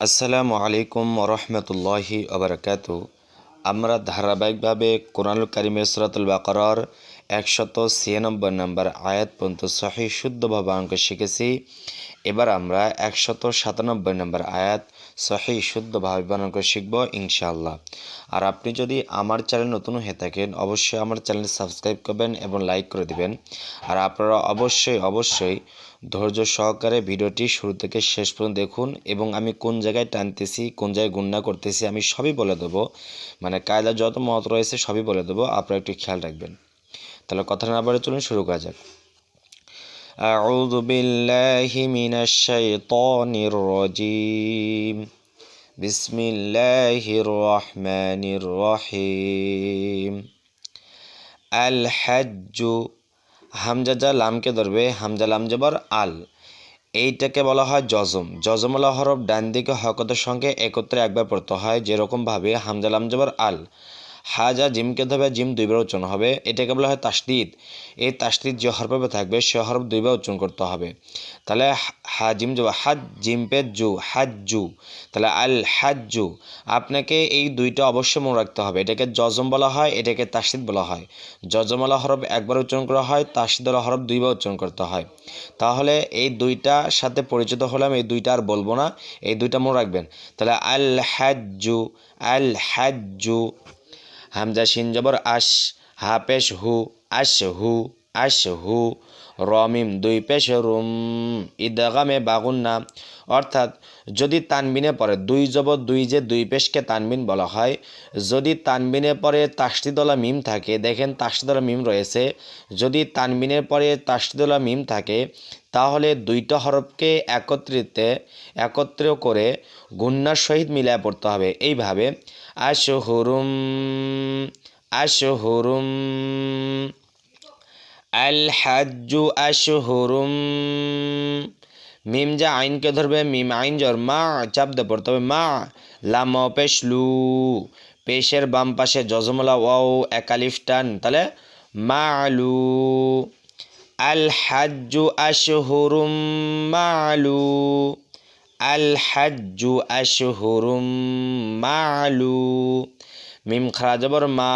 আসসালামু আলাইকুম রহমতুল্লাহি আবরকাত আমরা ধারাবাহিকভাবে কোরআনুল কারিমের সুরাতুল বাকরার একশত ছিয়ানব্বই নম্বর আয়াত পর্যন্ত সহি শুদ্ধভাবে অঙ্ক শিখেছি। এবার আমরা একশত সাতানব্বই নম্বর আয়াত সহি শুদ্ধভাবে বানাঙ্ক শিখব ইনশাআল্লাহ আর আপনি যদি আমার চ্যানেল নতুন হয়ে থাকেন অবশ্যই আমার চ্যানেল সাবস্ক্রাইব করবেন এবং লাইক করে দিবেন আর আপনারা অবশ্যই অবশ্যই ধৈর্য সহকারে ভিডিওটি শুরু থেকে শেষ পর্যন্ত দেখুন এবং আমি কোন জায়গায় টানতেছি কোন জায়গায় গুণনা করতেছি আমি সবই বলে দেবো মানে কায়দা যত মত রয়েছে সবই বলে দেবো আপনারা একটু খেয়াল রাখবেন তাহলে কথা না বাড়ে চলুন শুরু করা যাক أعوذ بالله من الشيطان الرجيم بسم الله الرحمن الرحيم الحج হামজা যা লামকে ধরবে হামজা লাম জবর আল এইটাকে বলা হয় জজম জজমলা হরফ ডান দিকে হকতের সঙ্গে একত্রে একবার পড়তে হয় যেরকমভাবে হামজা লাম জবর আল হাজা জিমকে ধরবে, জিম দুইবার উচ্চারণ হবে। এটাকে বলা হয় তাসদিদ। এই তাসদিদ যে হরফে থাকবে, সে হরফ দুইবার উচ্চারণ করতে হবে। তাহলে হা জিম জব হাজ জিম পে জু হাজ্জু তাহলে আল হাজ্জু আপনাকে এই দুইটা অবশ্যই মনে রাখতে হবে। এটাকে জজম বলা হয়, এটাকে তাসদিদ বলা হয়। জজমলা হরফ একবার উচ্চারণ করা হয় তাসদিদলা হরফ দুইবার উচ্চারণ করতে হয়। তাহলে এই দুইটার সাথে পরিচিত হলাম, এই দুইটা আর বলব না। এই দুইটা মনে রাখবেন। তাহলে আল হাজ্জু আল হাজ্জু হামজা শিন জবর আশ হা পেশ হু, আশ হু আশ হু, রমিম দুই পেশ রুম, ইদাগামে বাগুন না অর্থাৎ যদি তানবিনে পরে দুই জবর দুই যে দুই পেশকে তানবিন বলা হয়, যদি তানবিনে পরে তাসদিদলা মিম থাকে, দেখেন তাসদিদলা মিম রয়েছে, যদি তানবিনের পরে তাসদিদলা মিম থাকে, তাহলে দুইটা হরফকে একত্রিত একত্র করে গুন্নার সহিত মিলায় পড়তে হবে। এইভাবে আশহুরুম আশহুরুম। আল হাজ্জু আশহুরুম। মিম যা আইনকে ধরবে, মিম আইন জর, মা, চাপ দিয়ে পড়তে মা। লাম পেশলু, পেশের বাম পাশে জজমলা ওয়াও একালিফ টান, তাহলে মালু। আল হাজ্জু আশহুরুম, মালু। হাজ্জু আশহুরুম মালু মিম খারা জবর মা।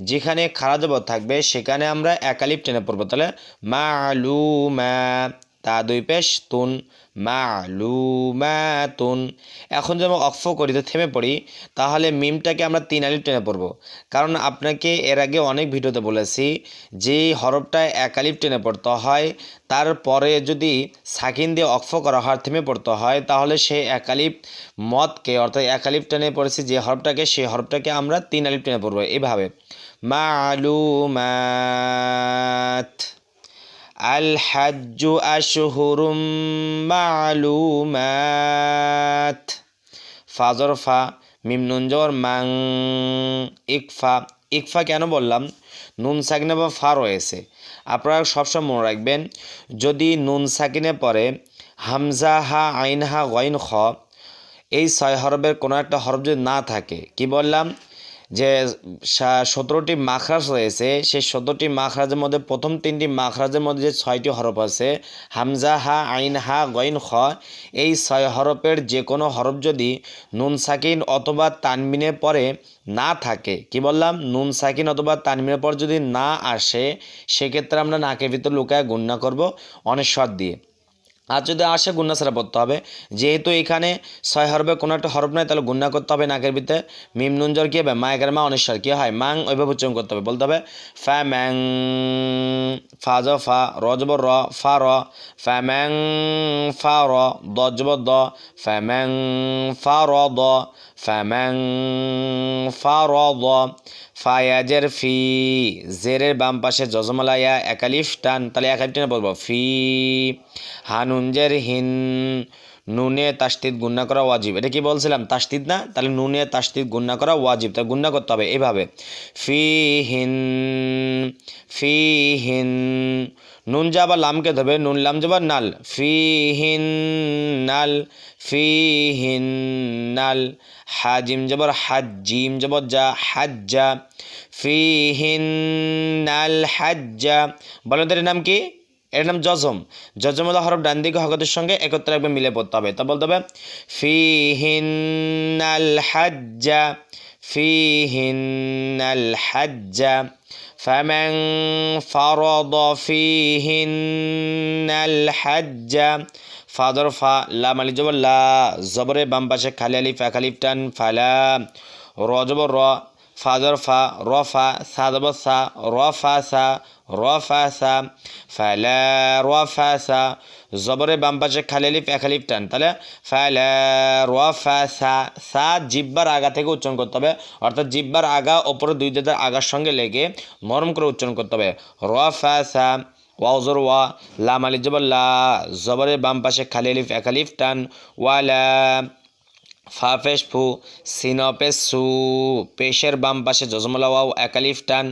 যেখানে খারা জবর থাকবে, সেখানে আমরা একালিপ টেনে পড়ব। তাহলে মালু মা। তা দুই পেশ তুন মালুমাতুন। এখন যেমন অক্ফ করি তো থেমে পড়ি, তাহলে মিমটাকে আমরা তিন আলিপ টেনে পড়ব। কারণ আপনাকে এর আগে অনেক ভিডিওতে বলেছি যে হরফটায় এক আলিপ টেনে পড়তে হয়, তারপরে যদি সাকিন দিয়ে অক্ফ করা হয়, থেমে পড়তে হয়, তাহলে সে একালিপ মদকে, অর্থাৎ একালিপ টেনে পড়েছি যে হরফটাকে সেই হরফটাকে আমরা তিন আলিপ টেনে পড়ব। এভাবে, মালুমাত। الحج أشهر معلومات ফাজর ফা মিম নুন জবর মাং ইকফা ইকফা কেন বললাম নুন সাকিনে বা ফা রয়েছে আপনারা সবসময় মনে রাখবেন যদি নুন সাকিনে পরে হামজা হা আইন হা গইন খ এই ছয় হরফের কোনো একটা হরফ যদি না থাকে কি বললাম যে সতেরোটি মাখরাজ রয়েছে, সেই সতেরোটি মাখরাজের মধ্যে প্রথম তিনটি মাখরাজের মধ্যে যে ছয়টি হরফ আছে, হামজা, হা, আইন, হা, গইন, খ, এই ছয় হরফের যে কোনো হরফ যদি নুন, সাকিন অথবা তানমিনের পরে না থাকে, কি বললাম? নুন, সাকিন অথবা তানমিনের পর যদি না আসে, সেক্ষেত্রে আমরা নাকের ভিতর লুকায় গুণনা করব অনেশ্বর দিয়ে। আর যদি আসে গুন্না ছাড়া পড়তে হবে। যেহেতু এখানে ছয় হরবে কোনো একটা হরফ নাই, তাহলে গুন্না করতে হবে, নাকের ভিতরে মিম নুনজর কী হবে? মায়ের মা অনিশ্বর কী হয়? মাং ওইভাবে উচ্চারণ করতে হবে, বলতে হবে ফ্যা ম্যাং, ফা জ, ফা, র জব র, ফা, র ফ্যা ম্যাং, ফা, র, দ জব দ ফ্যা ম্যাং, ফা, র, দ ফ্যা ম্যাং, ফা, র, দ ফায়াজের ফি, জেরের বাম পাশে জজমালায়া, একালিফ, টান, তাহলে একালিফ টানে বলব। ফি হানুঞ্জের হিন, নুনে তাস্তিদ গুন্না করা ওয়াজিব। এটা কি বলছিলাম? তাস্তিদ না? তাহলে নুনে তাস্তিদ গুন্না করা ওয়াজিব। তাহলে গুন্না করতে হবে এভাবে। ফি, হিন ফি, হিন নুন যাবা লামকে ধরবে, নুন লাম যাবার নাল। ফি হিন নাল ফি হিন নাল। হাজিম যাবার হাজিম জবর যা, হাজ্জা। ফি হিন নাল, হাজ্জা। বলেন নাম কি? এর নাম জজম। জজমলা হরফ ডান দিকে সঙ্গে একত্রে একবার মিলে পড়তে হবে। তা বলতে হবে ফিহিনাল হাজ্জা। فيهن الحج فمن فرض فيهن الحج فضرفا لا مالي جبر لا زبر بمباشا خالي الف خالي تن فلا رجبر فضرفا رفا ثادب ثا رفا ثا ফাদর ফা র ফা সা জবর সা র ফা সা র ফা সা ফালা র ফা সা জবরে বাম পাশে খালি আলিফ এক আলিফ টান। তাহলে ফালা র ফা সা জিব্বার আগা থেকে উচ্চারণ করতে হবে। অর্থাৎ জিব্বার আগা, ওপরে দুই দাদার আগার সঙ্গে লেগে নরম করে উচ্চারণ করতে হবে। র ফা সা ওয়াউজর ওয়া, লাম আলিফ জবর লা। জবরের বাম পাশে খালি আলিফ এক আলিফ টান। ওয়ালা ফা পেশ ফু সিন পেশ সু পেশের বাম পাশে জজমলা ওয়াও, একালিফ টান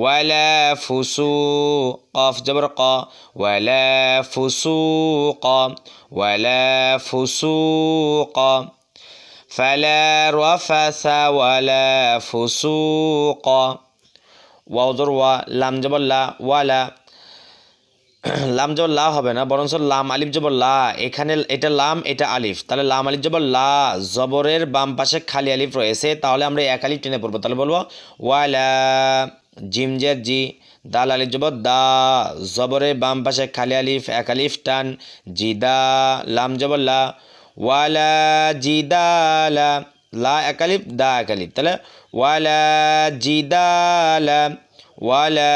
ওয়ালা ফুসু কফ জবর ক ওয়ালা ফুসু ক ওয়ালা ফুসু ক। ফালা রফাসা ওয়ালা ফুসু ক। ওয়াও জর ওয়া, লাম জবর লা, ওয়ালা লাম জবর লা হবে না, বরঞ্চ লাম আলিফ জবর লা, এখানে এটা লাম, এটা আলিফ। তাহলে লাম আলিফ জবর লা, জবরের বাম পাশে খালি আলিফ রয়েছে, তাহলে আমরা এক আলিফ টেনে পড়ব। তাহলে বলব, ওয়ালা, জিম জের জি, দাল আলিফ জবর দা, জবরের বাম পাশে খালি আলিফ, এক আলিফ টান জিদা লাম জবর লা, ওয়ালা জিদালা লা লা এক আলিফ, দা এক আলিফ। তাহলে ওয়ালা জিদালা ওয়ালা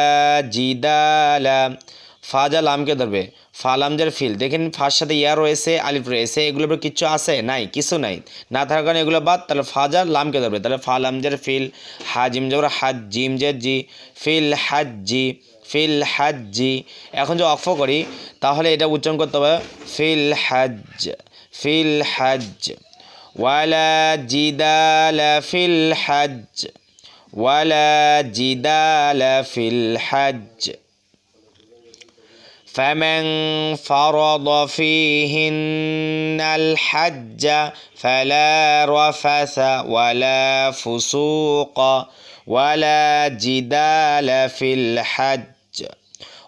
জিদালা ফাজা লামকে ধরবে। ফালামজার ফিল। দেখেন ফার সাথে ইয়া রয়েছে, আলিফ রয়েছে, এগুলোর কিছু আছে? নাই, কিছু নাই। না থাকার কারণে এগুলো বাদ, তাহলে ফাজার লামকে ধরবে। তাহলে ফালামজার ফিল, হাজিম জবর হাজ জিম জের জি, ফিল হাজ্জি ফিল হাজ্জি এখন যে অফ করি, তাহলে এটা উচ্চারণ করতে হবে ফিল হাজ ফিল হাজ। ওয়ালা জিদালা ফিল হাজ, ওয়ালা জিদালা ফিল হাজ। فمن فرض فيهن الحج فلا رفث ولا فسوق ولا جدال في الحج.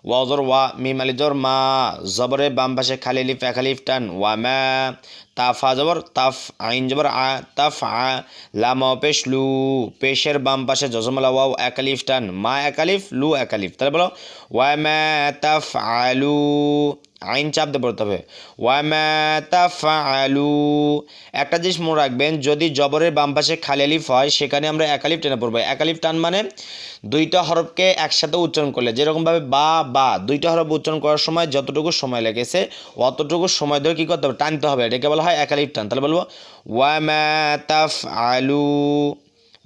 وضروا ميم الجرمى زبر بامبش خليل فخليف وما তাফা জবর তাফ আইন জবর, আ তাফ আ লাম পেশ লু, পেশের বাম পাশে জজমলা ওয়াও একালিফ টান, মা একালিফ, লু একালিফ। তাহলে বলো ওয়া মা তাফ আলু। আইন চাপ দিয়ে পড়তে হবে। ওয়ামা একটা জিনিস মনে রাখবেন, যদি জবরের বাম পাশে খালি আলিফ হয়, সেখানে আমরা একালিফ টেনে পড়ব। একালিফ টান মানে দুইটা হরফকে একসাথে উচ্চারণ করলে। যেরকমভাবে বা বা, দুইটা হরফ উচ্চারণ করার সময় যতটুকু সময় লেগেছে, অতটুকু সময় ধরে কী করতে হবে? টানতে হবে। এটাকে বলা হয় একালিফ টান। তাহলে বলব ওয়ামা তাফআলু।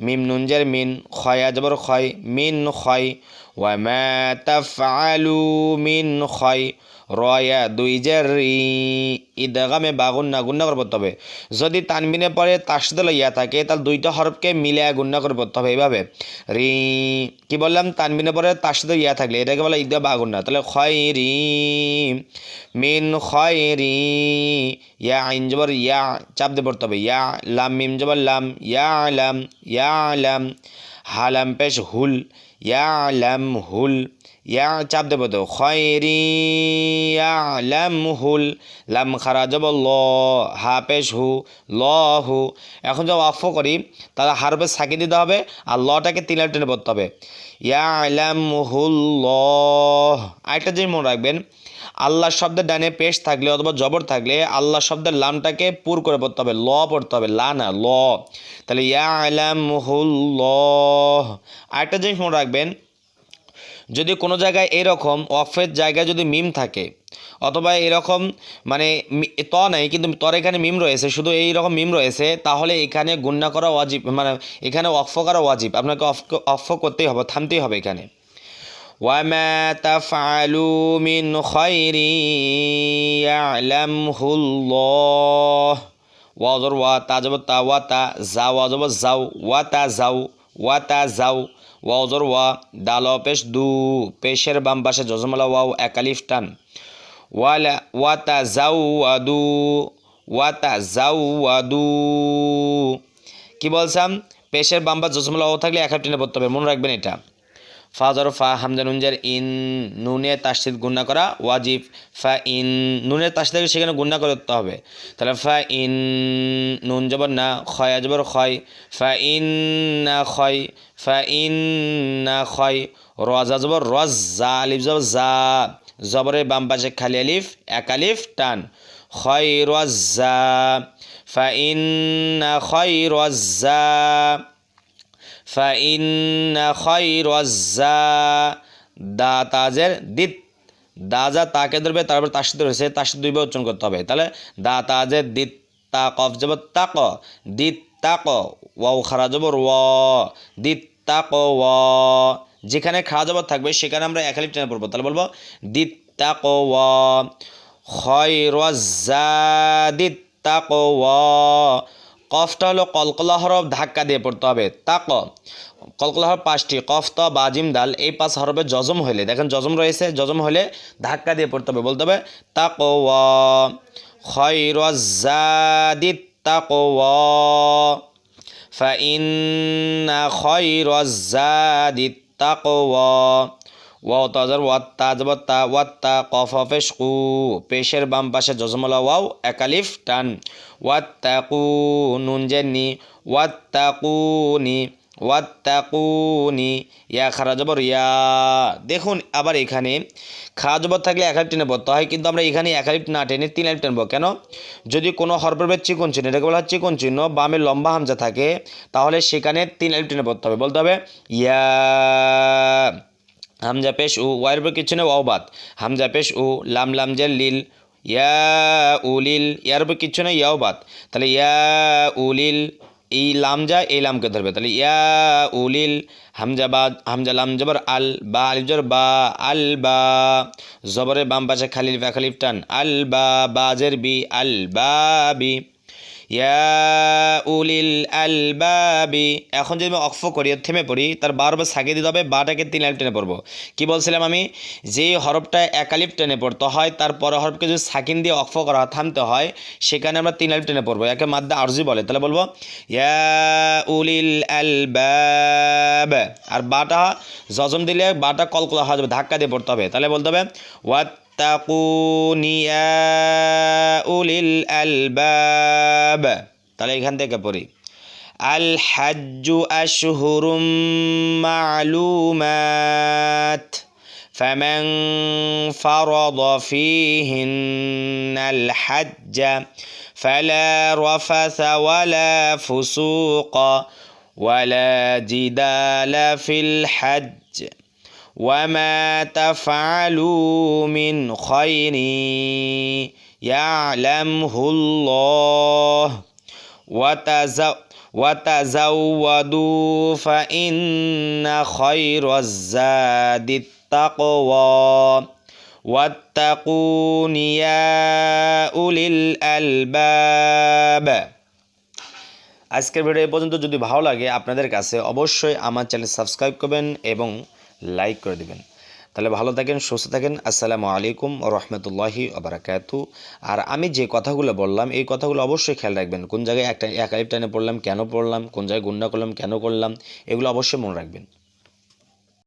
মিম নুনজের মিন, খয় আজবর খয়, মিন খয় ওয়ামা তাফআলু মিন খয় রয়া, দুই যে রি ঈদগামে বা গুন্না করে পড়তে হবে। যদি তানবিনে পরে তার সাথে ইয়া থাকে, তাহলে দুইটা হরফকে মিলে গুন্না করে পড়তে হবে এইভাবে। রি, কি বললাম? তানবিনে পরে তার সাথে ইয়া থাকলে, এটাকে বলে ঈদা বা গুন্না তাহলে খয় রি মিন খয় রি ইয়া আইন জবর ইয়া, চাপ দিয়ে পড়তে হবে। ইয়া লাম মিম জবর লাম, ইয়া লাম ইয়া লাম হালাম পেশ হুল ইয়া লাম হুল, ইয়া চাপ দেবো তো খয়রি লাম হুল, লাম খারা যাব ল, হা পেশ হু, ল হু। এখন যখন অফ করি, তাহলে হারবে সাকি দিতে হবে আর লটাকে তিনটা টেনে পড়তে হবে। ইয়া লাম হুল ল। আরেকটা জিনিস মনে রাখবেন আল্লাহ শব্দের ডানে পেশ থাকলে অথবা জবর থাকলে আল্লাহ শব্দের লামটাকে পুর করে পড়তে হবে, ল পড়তে হবে, লা না, ল। তাহলে ইয়া আলাম হুল ল আরেকটা জিনিস মনে রাখবেন, যদি কোনো জায়গায় এরকম অফের জায়গায় যদি মিম থাকে, অথবা এরকম মানে ত নেই, কিন্তু তর এখানে মিম রয়েছে, শুধু এই রকম মিম রয়েছে, তাহলে এখানে গুন্না করা ওয়াজিব মানে এখানে অফ করা ওয়াজিব, আপনাকে অফ অফ করতেই হবে, থামতেই হবে এখানে। وما تفعلوا من خير يعلمه الله ওয়াজর ওয়া তা যাব তা ওয়া তা যা ওয়া যাব যাও ওয়া তা যাও ওয়া তা যাও ওয়াজর ওয়া দাল পেশ দু পেশের বাম পাশে জজমালা ওয়াও একালিফ টান ওয়ালা ওয়া তা যাও আদু ওয়া তা যাও আদু কি বলছাম পেশের বাম পাশ জজমালা ওয়াও থাকলে এক টেনে পড়তে হবে মনে রাখবেন এটা ফা জর ফা হামজান উঞ্জার ইন নুনে তাসিদ গুন্না করা ওয়াজিব। ফা ইন নুনের তাসিদাকে সেখানে গুন্না করতে হবে। তাহলে ফা ইন নুন জবর না, খয় জবর খয়। ফা ইন না খয়, ফা ইন না খয়। রজা জবর রজ জা আলিফ জবর জা। জবরের বাম পাশে খালি আলিফ, এক আলিফ, টান। খয় রজ জা ফা ইন না খয় রজ জা ফাইন দা তাজের দিত। দাজা তাকে ধরবে, তারপর তার সাথে রয়েছে তার সাথে দুইবার উচ্চারণ করতে হবে। তাহলে দা তাজের দিত তা কফ যাব তাক, দিত তাক ও খারা যাব র, দিত তাক, ও, যেখানে খারা যাব থাকবে, সেখানে আমরা একালি টেনে পড়ব। তাহলে বলব, দিত তাক ওয়া খয় রাদিত তাক, ও কফটা হলো কলকলা হরফ ধাক্কা দিয়ে পড়তে হবে তাক কলকলা হরফ পাঁচটি কফতা বাজিম দাল এই পাঁচ হরফে জজম হলে দেখেন জজম রয়েছে জজম হলে ধাক্কা দিয়ে পড়তে হবে বলতে হবে তাক খয়রজাদিত তাক فإن خير الزاد التقوى ওয়াও তাজার ওয়াত্তা জবত্তা ওয়াত্তা কফ অফেশ কু পেশের বাম পাশে জজমলা ওয়াও একালিফ টান। ওয়াত্তাকু নুন জেননি ওয়াত্তাকুনি ওয়াত্তাকুনি, ইয়া খারা জবর ইয়া। দেখুন, আবার এখানে খা জবর থাকলে এক টেনে পড়তে হয়, কিন্তু আমরা এখানে এক আলিফ না টেনে তিন আলিফ টেনবো। কেন? যদি কোনো হরফের চিকন চিহ্ন, এটাকে বলা হয় চিকন চিহ্ন, বামে লম্বা হামজা থাকে, তাহলে সেখানে তিন আলিফ টেনে পড়তে হবে। বলতে হবে, ইয়া। হামজা পেশ উ ওয়াইয়ের উপর কিছু নেই ওয়াও বাদ হামজা পেশ উ লাম লাম জের লিল, ইয়া উলিল ইয়ার উপর কিচ্ছু নেই ইয়াও তাহলে ইয়া উলিল এই লাম যা, এই লামকে ধরবে। তাহলে ইয়া উলিল হামজা বাদ হামজা লাম জবর আল বা, আলিফ জবর বা, আল বা। জবরে বাম পাশে খালিল ফা খালিফ টান, আল বা, বাজের বি, আল বা বি। ইয়া উলিল আল বাবি এখন যদি আমি অক্ফ করি থেমে পড়ি, তার বারবার সাগে দিতে হবে, বাটাকে তিন আলিফ টেনে পড়ব। কি বলছিলাম আমি? যে হরফটা এক আলিফ টেনে পড়তে হয়, তার পরে হরফকে যদি সাকিন দিয়ে অক্ফ করা, থামতে হয়, সেখানে আমরা তিন আলিফ টেনে পড়ব। একে মাদ্দা আরজি বলে। তাহলে বলব, ইয়া উলিল আল বাব আর বাটা জজম দিলে বাটা কলকলা হয়ে যাবে, ধাক্কা দিয়ে পড়তে হবে। তাহলে বলতে হবে, ওয়াত واتقون يا أولي الألباب তাহলে এখান থেকে পড়ি আল হাজ্জু আশহুরুম মা'লুমাত فمن فرض فيهن الحج فلا رفث ولا فسوق ولا جدال في الحج وما تفعلوا من خير يعلمه الله وتزو وتزودوا فإن خير الزاد التقوى واتقون يا أولي الألباب আজকের ভিডিও এই পর্যন্ত যদি ভালো লাগে আপনাদের কাছে অবশ্যই আমার চ্যানেল সাবস্ক্রাইব করবেন এবং লাইক করে দেবেন। তাহলে ভালো থাকেন, সুস্থ থাকেন। আসসালামু আলাইকুম রহমতুল্লাহি আবরাকাতু আর আমি যে কথাগুলো বললাম, এই কথাগুলো অবশ্যই খেয়াল রাখবেন। কোন জায়গায় একটা এক আলিফ টানে পড়লাম, কেন পড়লাম? কোন জায়গায় গুন্ডা করলাম, কেন করলাম? এগুলো অবশ্যই মনে রাখবেন।